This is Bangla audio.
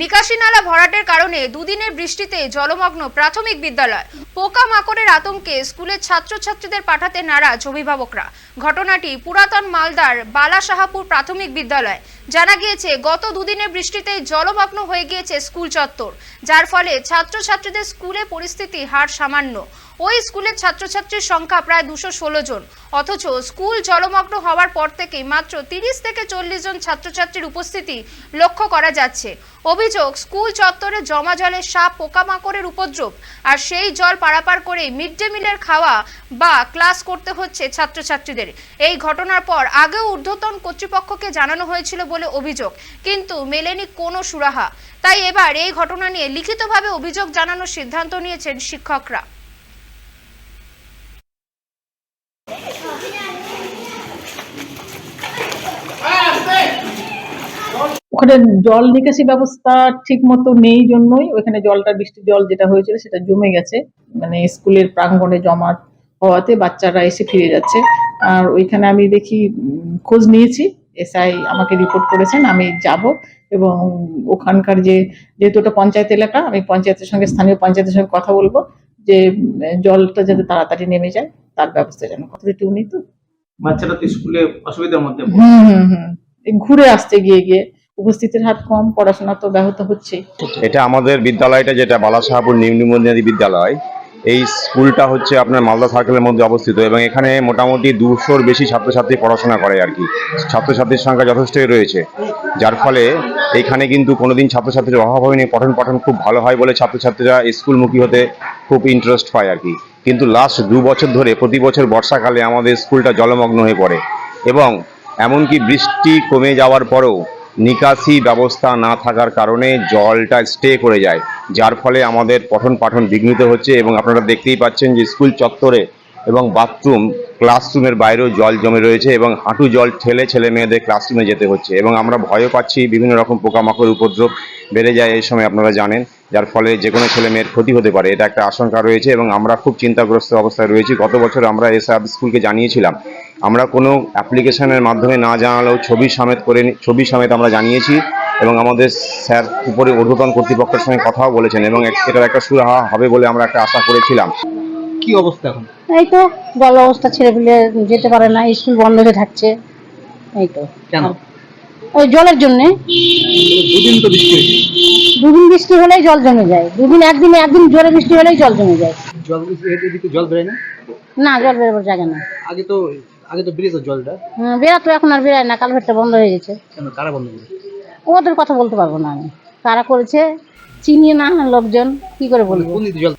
নিকাশি নালা ভরাটের কারণে দুদিনের বৃষ্টিতে জলমগ্ন প্রাথমিক বিদ্যালয়। পোকা মাকড়ের আতঙ্কে স্কুলের ছাত্রছাত্রীদের পাঠাতে নারাজ অভিভাবকরা। ঘটনাটি পুরাতন মালদার বালাসাহাপুর প্রাথমিক বিদ্যালয়। জানা গিয়েছে, গত দুদিনের বৃষ্টিতে জলমগ্ন হয়ে গিয়েছে স্কুল চত্বর, যার ফলে ছাত্রছাত্রীদের স্কুলে পরিস্থিতি হার সামান্য। ওই স্কুলের ছাত্রছাত্রীর সংখ্যা প্রায় দুশো ষোলো জন। অথচ স্কুল জলমগ্ন হওয়ার পর থেকেই মাত্র তিরিশ থেকে চল্লিশ জন ছাত্রছাত্রীর উপস্থিতি লক্ষ্য করা যাচ্ছে। অভিযোগ, স্কুল চত্বরে জমা জলে সাপ, পোকামাকড়ের উপদ্রব আর সেই জল পারাপার করে মিড ডে মিলের খাওয়া বা ক্লাস করতে হচ্ছে ছাত্রছাত্রীদের। এই ঘটনার পর আগেও ঊর্ধ্বতন কর্তৃপক্ষকে জানানো হয়েছিল বলে অভিযোগ। কিন্তু মেলেনি কোনো সুরাহা। তাই এবার এই ঘটনা নিয়ে লিখিতভাবে অভিযোগ জানানোর সিদ্ধান্ত নিয়েছেন শিক্ষকরা। ওখানে জল নিকাশি ব্যবস্থা ঠিক মতো নেই জন্যই ওখানে জলটা, বৃষ্টির জল যেটা হয়েছিল সেটা জমে গেছে। মানে স্কুলের প্রাঙ্গণে জমা হওয়াতে বাচ্চারা এসে ফিরে যাচ্ছে। আর ওইখানে আমি দেখি খোঁজ নিয়েছি। এসআই আমাকে রিপোর্ট করেছেন আমি যাব এবং ওখানকার যে যেহেতু ওটা পঞ্চায়েত এলাকা আমি পঞ্চায়েতের সঙ্গে স্থানীয় পঞ্চায়েতের সঙ্গে কথা বলব যে জলটা যাতে তাড়াতাড়ি নেমে যায় তার ব্যবস্থা যেন কথা একটু নেই তো? বাচ্চারা তো স্কুলে অসুবিধার মধ্যে হুম হুম হুম এই ঘুরে আসতে গিয়ে গিয়ে উপস্থিতির হাত কম পড়াশোনা তো ব্যাহত হচ্ছে। এটা আমাদের বিদ্যালয়টা যেটা বালাসাহাপুর নিম্ন বুনিয়াদী বিদ্যালয় এই স্কুলটা হচ্ছে আপনার মালদা সার্কেলের মধ্যে অবস্থিত এবং এখানে মোটামুটি দুশোর বেশি ছাত্রছাত্রী পড়াশোনা করে আর কি। ছাত্রছাত্রীর সংখ্যা যথেষ্টই রয়েছে। যার ফলে এখানে কিন্তু কোনোদিন ছাত্রছাত্রীর অভাব হয়নি পঠন পাঠন খুব ভালো হয় বলে ছাত্রছাত্রীরা স্কুলমুখী হতে খুব ইন্টারেস্ট পায় আর কি। কিন্তু লাস্ট দু বছর ধরে প্রতি বছর বর্ষাকালে আমাদের স্কুলটা জলমগ্ন হয়ে পড়ে এবং এমনকি বৃষ্টি কমে যাওয়ার পরেও নিকাশি ব্যবস্থা না থাকার কারণে জলটা স্টে করে যায়, যার ফলে আমাদের পঠন পাঠন বিঘ্নিত হচ্ছে এবং আপনারা দেখতেই পাচ্ছেন যে স্কুল চত্বরে এবং বাথরুম ক্লাসরুমের বাইরেও জল জমে রয়েছে এবং হাঁটু জল ঠেলে ছেলে মেয়েদের ক্লাসরুমে যেতে হচ্ছে এবং আমরা ভয়ও পাচ্ছি বিভিন্ন রকম পোকামাকড়, উপদ্রব বেড়ে যায় এই সময় আপনারা জানেন, যার ফলে যে কোনো ছেলে মেয়ের ক্ষতি হতে পারে, এটা একটা আশঙ্কা রয়েছে এবং আমরা খুব চিন্তাগ্রস্ত অবস্থায় রয়েছি। গত বছর আমরা এসআব স্কুলকে জানিয়েছিলাম আমরা কোনো অ্যাপ্লিকেশনের মাধ্যমে না জানালেও ছবি সমেত করে ছবি সমেত আমরা জানিয়েছি এবং আমাদের স্যার উপরে ঊর্ধ্বতন কর্তৃপক্ষের সঙ্গে কথাও বলেছেন এবং এটার একটা সুরাহা হবে বলে আমরা একটা আশা করেছিলাম। কি অবস্থা এখন? এই তো জল অবস্থা ছেলে পেলে যেতে পারে না স্কুল বন্ধ হয়ে থাকছে। এই তো। কেন? ওই জলের জন্য। দুদিন তো বৃষ্টি দুদিন বৃষ্টি হলেই জল জমে যায়। দুদিন একদিন একদিন জোরে বৃষ্টি হলেই জল জমে যায়। জল এদিকে জল বেরোয় না? না জল বেরোবার জায়গা না আগে তো আগে তো বেরিয়েছে জলটা। হ্যাঁ, বেরাতো এখন আর বেরায় না কালভেটটা বন্ধ হয়ে গেছে। কেন কারা বন্ধ করে ওদের কথা বলতে পারব না আমি। কারা করেছে চিনি না লোকজন কি করে বলব? কোন দিকে জল